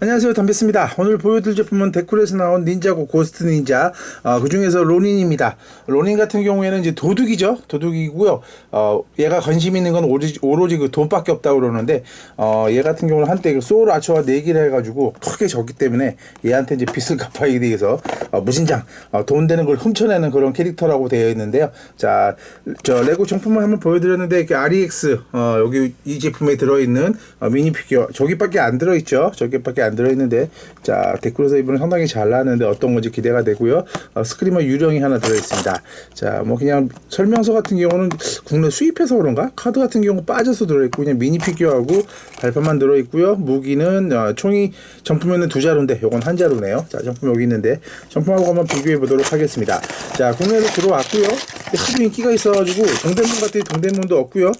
안녕하세요. 담배스입니다. 오늘 보여드릴 제품은 데쿨에서 나온 닌자고 고스트 닌자. 어, 그 중에서 로닌입니다 로닌 같은 경우에는 이제 도둑이죠. 도둑이고요. 어, 얘가 관심 있는 건 오로지, 오로지 그 돈밖에 없다고 그러는데 어, 얘 같은 경우는 한때 그 소울 아처와 내기를 해가지고 크게 졌기 때문에 얘한테 이제 빚을 갚아야 돼서 어, 무진장 어, 돈 되는 걸 훔쳐내는 그런 캐릭터라고 되어 있는데요. 자 저 레고 정품을 한번 보여드렸는데 그 REX 어, 여기 이 제품에 들어있는 어, 미니 피규어 저기밖에 안 들어있죠? 저기밖에 안 들어있는데 자 댓글에서 이번에 상당히 잘 나왔는데 어떤 건지 기대가 되고요. 어, 스크리머 유령이 하나 들어있습니다 자 뭐 그냥 설명서 같은 경우는 국내 수입해서 그런가? 카드 같은 경우 빠져서 들어있고 그냥 미니 피규어하고 발판만 들어있고요. 무기는 어, 총이 정품에는 두 자루인데 요건 한 자루네요. 자 정품 여기 있는데 정품하고 한번 비교해 보도록 하겠습니다. 자 국내로 들어왔고요. 하도 인기가 있어가지고 동대문 같은 동대문도 없고요.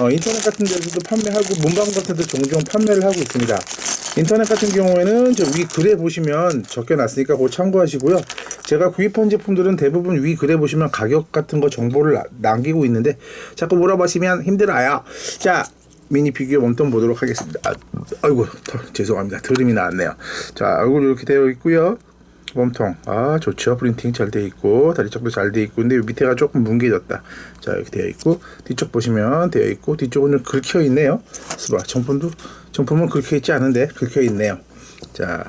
어, 인터넷 같은 데서도 판매하고 문방 같은 데 종종 판매를 하고 있습니다 인터넷 같은 경우에는 저 위 글에 보시면 적혀놨으니까 그거 참고하시고요. 제가 구입한 제품들은 대부분 위 글에 보시면 가격 같은 거 정보를 나- 남기고 있는데 자꾸 물어보시면 힘들어요. 자 미니 피규어 몸통 보도록 하겠습니다. 아, 아이고 더, 죄송합니다. 드림이 나왔네요. 자 얼굴 이렇게 되어 있고요. 몸통. 아 좋죠. 프린팅 잘 되어 있고 다리 쪽도 잘 되어 있고 근데 밑에가 조금 뭉개졌다. 자 이렇게 되어 있고 뒤쪽 보시면 되어 있고 뒤쪽은 좀 긁혀 있네요. 스바 정품도 정품은 긁혀 있지 않은데 긁혀 있네요. 자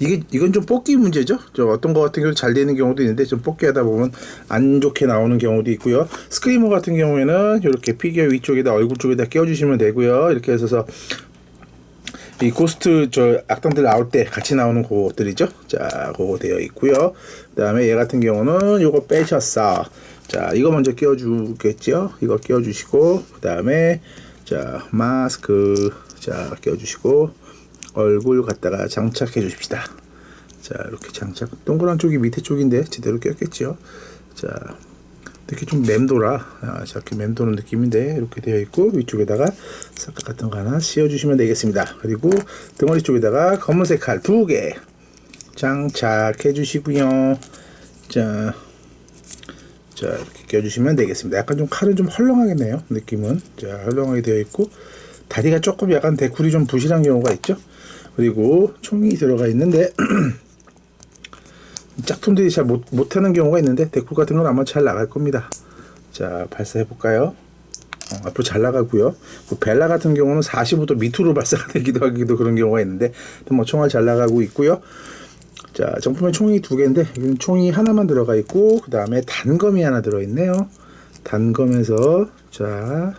이게 이건 좀 뽑기 문제죠? 저 어떤 거 같은 경우 잘 되는 경우도 있는데 좀 뽑기 하다 보면 안 좋게 나오는 경우도 있고요. 스크리머 같은 경우에는 이렇게 피규어 위쪽에다 얼굴 쪽에다 끼워주시면 되고요. 이렇게 해서 이 고스트 저 악당들 나올 때 같이 나오는 그것들이죠. 자, 그거 되어 있고요. 그다음에 얘 같은 경우는 요거 빼셨어. 자, 이거 먼저 끼워 주겠죠. 이거 끼워 주시고 그다음에 자 마스크 자 끼워 주시고 얼굴 갖다가 장착해 주십시다. 자, 이렇게 장착. 동그란 쪽이 밑에 쪽인데 제대로 꼈겠죠. 자, 이렇게 좀 맴돌아. 아, 이렇게 맴도는 느낌인데 이렇게 되어 있고 위쪽에다가 삭각 같은 거 하나 씌워주시면 되겠습니다. 그리고 등허리 쪽에다가 검은색 칼 두 개 장착해 주시고요. 자, 자 이렇게 껴주시면 되겠습니다. 약간 좀 칼은 좀 헐렁하겠네요 느낌은. 자 헐렁하게 되어 있고 다리가 조금 약간 데쿨이 좀 부실한 경우가 있죠? 그리고 총이 들어가 있는데 짝퉁들이 잘 못, 못하는 경우가 있는데 데쿨 같은 건 아마 잘 나갈 겁니다. 자, 발사해 볼까요? 어, 앞으로 잘 나가고요. 그 벨라 같은 경우는 45도 밑으로 발사가 되기도 하기도 그런 경우가 있는데 뭐 총알 잘 나가고 있고요. 자, 정품에 총이 두 개인데 여기는 총이 하나만 들어가 있고 그 다음에 단검이 하나 들어 있네요. 단검에서 자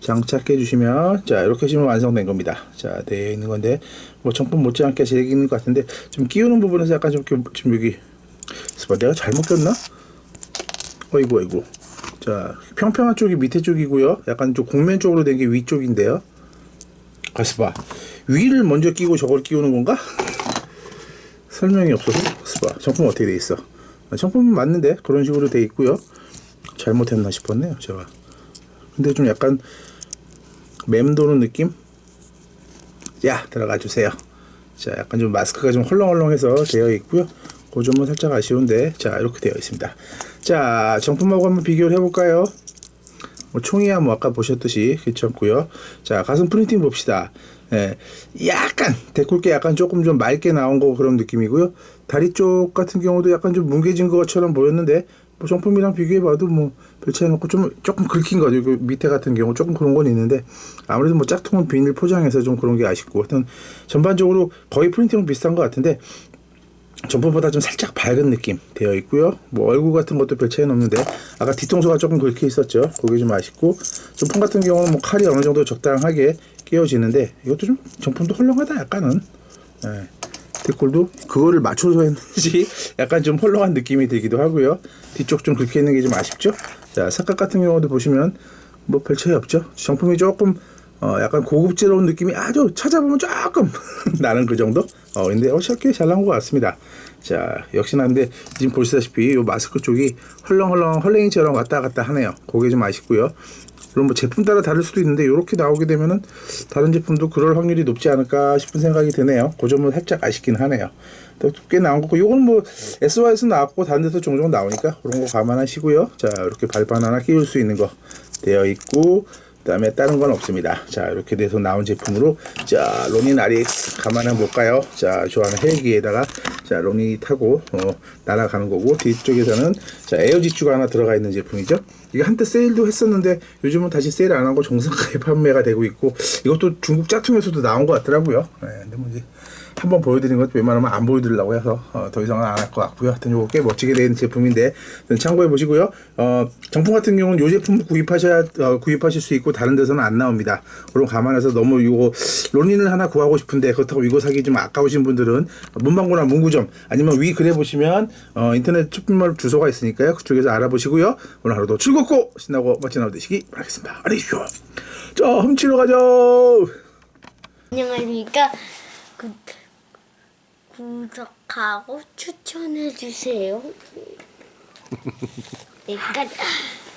장착해 주시면 자 이렇게 하시면 완성된 겁니다. 자 되어 있는 건데 뭐 정품 못지않게 잘 있는 것 같은데 좀 끼우는 부분에서 약간 좀 좀- 지금 여기 내가 잘못 꼈나? 어이구 어이구 자 평평한 쪽이 밑에 쪽이고요. 약간 좀 곡면 쪽으로 된 게 위쪽인데요. 가스바 위를 먼저 끼고 저걸 끼우는 건가? 설명이 없어서 스파 정품 어떻게 돼 있어? 아, 정품은 맞는데 그런 식으로 돼 있고요. 잘못했나 싶었네요 제가. 근데 좀 약간 맴도는 느낌? 야 들어가 주세요. 자 약간 좀 마스크가 좀 헐렁헐렁해서 되어 있고요. 그 점은 살짝 아쉬운데 자 이렇게 되어 있습니다. 자 정품하고 한번 비교를 해볼까요? 뭐 총이야 뭐 아까 보셨듯이 괜찮고요. 자 가슴 프린팅 봅시다. 예, 약간 데콜게 약간 조금 좀 맑게 나온 거 그런 느낌이고요. 다리 쪽 같은 경우도 약간 좀 뭉개진 것처럼 보였는데 뭐 정품이랑 비교해봐도 뭐 별 차이 없고 좀 조금 긁힌 거죠. 그 밑에 같은 경우 조금 그런 건 있는데 아무래도 뭐 짝퉁은 비닐 포장해서 좀 그런 게 아쉽고 하여튼 전반적으로 거의 프린팅은 비슷한 것 같은데 전번보다 좀 살짝 밝은 느낌 되어 있고요. 뭐 얼굴 같은 것도 별 차이는 없는데 아까 뒤통수가 조금 긁혀 있었죠. 그게 좀 아쉽고 정품 같은 경우는 뭐 칼이 어느 정도 적당하게 끼워지는데 이것도 좀 정품도 헐렁하다 약간은. 예. 데콜도 그거를 맞춰서 했는지 약간 좀 헐렁한 느낌이 들기도 하고요. 뒤쪽 좀 긁혀 있는 게 좀 아쉽죠. 자 삭각 같은 경우도 보시면 뭐 별 차이 없죠. 정품이 조금 어 약간 고급스러운 느낌이 아주 찾아보면 조금 나는 그 정도. 어 근데 어떻게 잘 나온 것 같습니다. 자 역시나 근데 지금 보시다시피 요 마스크 쪽이 헐렁헐렁 헐랭이처럼 왔다 갔다 하네요. 그게 좀 아쉽고요. 물론 뭐 제품 따라 다를 수도 있는데 이렇게 나오게 되면은 다른 제품도 그럴 확률이 높지 않을까 싶은 생각이 드네요. 그 점은 살짝 아쉽긴 하네요. 또꽤 나온 거고 요건 뭐 SY에서 나왔고 다른 데서 종종 나오니까 그런 거 감안하시고요. 자 이렇게 발판 하나 끼울 수 있는 거 되어 있고 그 다음에 다른 건 없습니다. 자 이렇게 돼서 나온 제품으로 자 로닌 RX 가만 한번 볼까요? 자 좋아하는 헬기에다가 자 로닌이 타고 어, 날아가는 거고 뒤쪽에서는 자 에어지추가 하나 들어가 있는 제품이죠. 이게 한때 세일도 했었는데 요즘은 다시 세일 안 하고 정상가에 판매가 되고 있고 이것도 중국 짝퉁에서도 나온 것 같더라고요. 네, 근데 뭐 이제 한번 보여드린 것도 웬만하면 안 보여드리려고 해서 어, 더 이상은 안 할 것 같고요. 하여튼 요거 꽤 멋지게 된 제품인데 참고해 보시고요. 어, 정품 같은 경우는 요 제품 구입하셔야 어, 구입하실 수 있고 다른 데서는 안 나옵니다. 그럼 감안해서 너무 요거 론린을 하나 구하고 싶은데 그렇다고 이거 사기 좀 아까우신 분들은 문방구나 문구점 아니면 위 글에 보시면 어, 인터넷 쇼핑몰 주소가 있으니까요. 그쪽에서 알아보시고요. 오늘 하루도 즐겁고 신나고 멋진 하루 되시기 바라겠습니다. 안녕히 계십시오. 자 훔치러 가죠. 안녕하십니까. 구, 구독하고 추천해 주세요. 네, 끝.